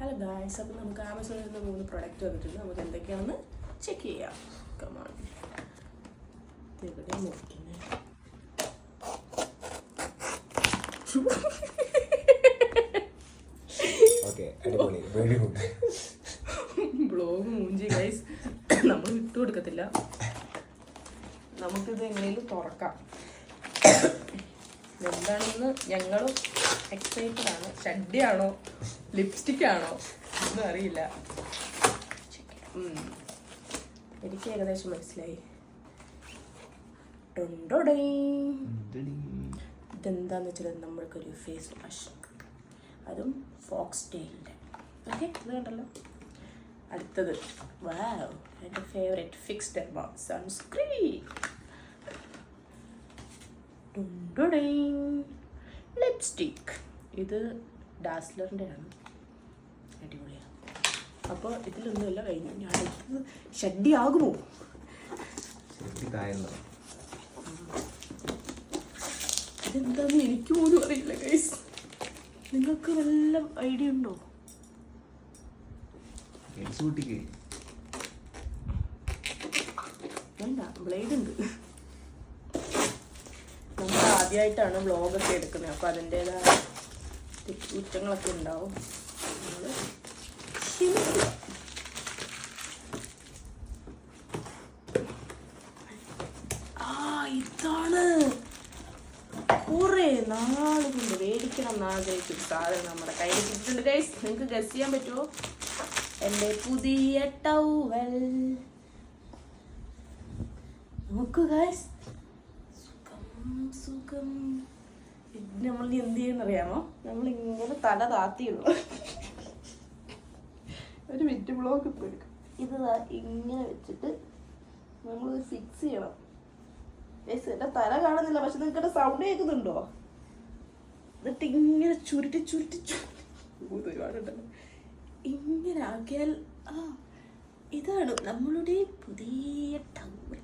Hello guys അപ്പോൾ നമുക്ക് ആമസോണിൽ നിന്ന് മൂന്ന് പ്രൊഡക്റ്റ് വന്നിട്ടുണ്ട്. നമുക്ക് എന്തൊക്കെയാണെന്ന് ചെക്ക് ചെയ്യാം. കമാൺ എവിടെ മുറിക്കുന്നത് ബ്ലോഗ് മൂഞ്ചി ഗൈസ് നമ്മൾ വിട്ടു കൊടുക്കത്തില്ല. നമുക്കിത് എങ്ങനെയും തുറക്കാം. എന്താണെന്ന് ഞങ്ങളും എക്സൈറ്റഡ് ആണ്. ഷഡ്ഡിയാണോ ലിപ്സ്റ്റിക് ആണോ? ഒന്നും അറിയില്ല. എനിക്ക് ഏകദേശം മനസ്സിലായി. ഇതെന്താന്ന് വെച്ചാൽ നമ്മൾക്കൊരു ഫേസ് വാഷ് അതും ഫോക്സ് ടെയിലിന്റെ ഓക്കെ ഇത് കണ്ടല്ലോ. അടുത്തത്. വാവ് എന്റെ ഫേവറേറ്റ് ഫിക്സ്ഡ് സൺസ്ക്രീൻ ലിപ്സ്റ്റിക് ഇത് ഡാസ്ലറിന്റെ ആണ് അടിപൊളിയാണ്. അപ്പോൾ ഇതിലൊന്നുമല്ല കഴിഞ്ഞു. ഞാൻ ഷെഡി ഷഡ്ഡി ആകുമോ ഇതെന്താന്ന് എനിക്ക് പോലും അറിയില്ല ഗൈസ് നിങ്ങൾക്ക് വല്ല ഐഡിയ ഉണ്ടോ? വേണ്ട ബ്ലേഡ് ഉണ്ട്. ആദ്യമായിട്ടാണ് വ്ളോഗൊക്കെ എടുക്കുന്നത്. അപ്പോൾ അതിന്റെതായ കുറ്റങ്ങളൊക്കെ ഉണ്ടാവും. ആ ഇതാണ്. കുറേ നാൾ കൊണ്ട് മേടിക്കണം എന്നാഗ്രഹിച്ചൊരു സാധനം നമ്മുടെ കയ്യിൽ കിട്ടിയിട്ടുണ്ട്. ഗൈസ് നിങ്ങൾക്ക് ഗസ് ചെയ്യാൻ പറ്റുമോ? എന്റെ പുതിയ ടൗവൽ നോക്കൂ ഗൈസ് സുഖം. നമ്മൾ എന്ത് ചെയ്യുന്നറിയാമോ? നമ്മൾ ഇങ്ങനെ തല താത്തിയുള്ളൂ ഒരു മിറ്റ് ബ്ലോക്ക് ഇപ്പൊ എടുക്കും. ഇത് ഇങ്ങനെ വെച്ചിട്ട് നമ്മൾ ഫിക്സ് ചെയ്യണം. എന്റെ തല കാണുന്നില്ല പക്ഷെ നിങ്ങൾക്ക് സൗണ്ട് കേൾക്കുന്നുണ്ടോ? എന്നിട്ട് ഇങ്ങനെ ചുരുട്ടി ചുരുട്ടി ഒരുപാടുണ്ടല്ലോ ഇങ്ങനെ ആക്കിയാൽ ആ ഇതാണ് നമ്മളുടെ പുതിയ ടൗവൽ